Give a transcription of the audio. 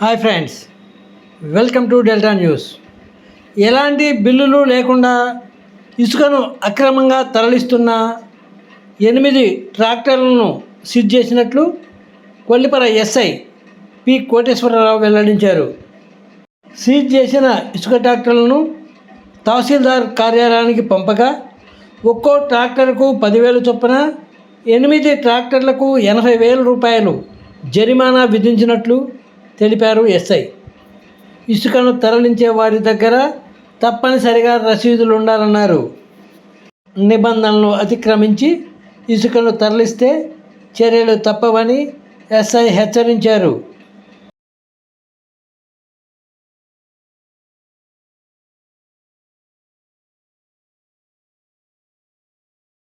Hi friends welcome to Delta News. ఎలాంటి బిల్లులు లేకుండా ఇసుకను అక్రమంగా తరలిస్తున్న ఎనిమిది ట్రాక్టర్లను సిద్ధ చేసినట్లు కొల్లిపర ఎస్ఐ పి కోటేశ్వరరావు వెల్లడించారు. సీజ్ చేసిన ఇసుక ట్రాక్టర్లను తహసీల్దార్ కార్యాలయానికి పంపగా ఒక్కో ట్రాక్టర్కు పదివేలు చొప్పున ఎనిమిది ట్రాక్టర్లకు ఎనభై వేల రూపాయలు జరిమానా విధించినట్లు తెలిపారు ఎస్ఐ. ఇసుకను తరలించే వారి దగ్గర తప్పనిసరిగా రసీదులు ఉండాలన్నారు. నిబంధనలు అతిక్రమించి ఇసుకను తరలిస్తే చర్యలు తప్పవని ఎస్ఐ హెచ్చరించారు.